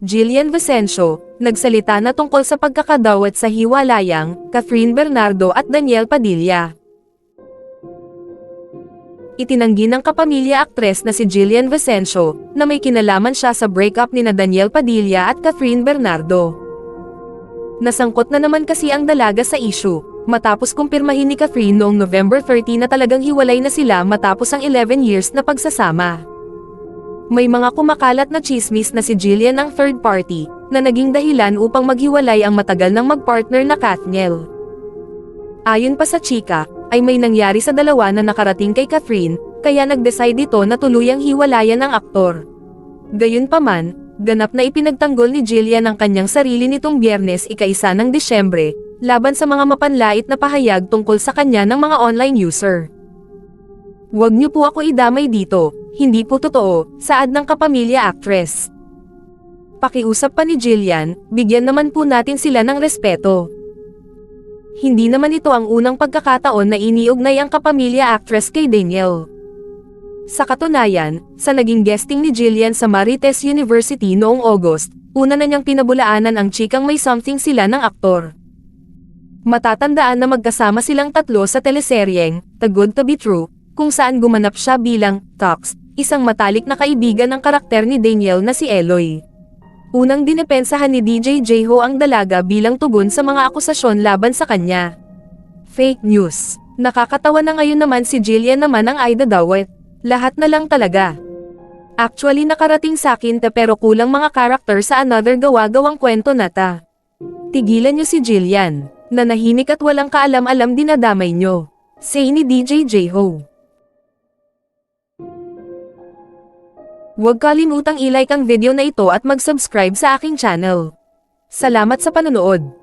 Jillian Vicencio, nagsalita na tungkol sa pagkakadawat sa hiwalayang, Catherine Bernardo at Daniel Padilla. Itinanggi ng kapamilya aktres na si Jillian Vicencio, na may kinalaman siya sa breakup ni na Daniel Padilla at Catherine Bernardo. Nasangkot na naman kasi ang dalaga sa issue, matapos kumpirmahin ni Catherine noong November 30 na talagang hiwalay na sila matapos ang 11 years na pagsasama. May mga kumakalat na chismis na si Jillian ang third party, na naging dahilan upang maghiwalay ang matagal ng magpartner na Kathniel. Ayon pa sa chika, ay may nangyari sa dalawa na nakarating kay Catherine, kaya nag-decide ito na tuluyang hiwalayan ang aktor. Gayunpaman, ganap na ipinagtanggol ni Jillian ang kanyang sarili nitong biyernes ika-isa ng Disyembre, laban sa mga mapanlait na pahayag tungkol sa kanya ng mga online user. Huwag niyo po ako idamay dito, hindi po totoo, saad ng kapamilya actress. Pakiusap pa ni Jillian, bigyan naman po natin sila ng respeto. Hindi naman ito ang unang pagkakataon na iniugnay ang kapamilya actress kay Daniel. Sa katunayan, sa naging guesting ni Jillian sa Marites University noong August, una na niyang pinabulaanan ang chikang may something sila ng aktor. Matatandaan na magkasama silang tatlo sa teleseryeng, The Good to be True, kung saan gumanap siya bilang Tox, isang matalik na kaibigan ng karakter ni Daniel na si Eloy. Unang dinepensahan ni DJ Jeho ang dalaga bilang tugon sa mga akusasyon laban sa kanya. Fake news. Nakakatawa na ngayon naman si Jillian naman ang Aida Dawet. Lahat na lang talaga. Actually nakarating sa akin ta pero kulang mga karakter sa another gawa-gawang kwento na ta. Tigilan niyo si Jillian. Nanahimik at walang kaalam-alam dinadamay niyo. Say ni DJ Jeho. Huwag kalimutang i-like ang video na ito at mag-subscribe sa aking channel. Salamat sa panonood.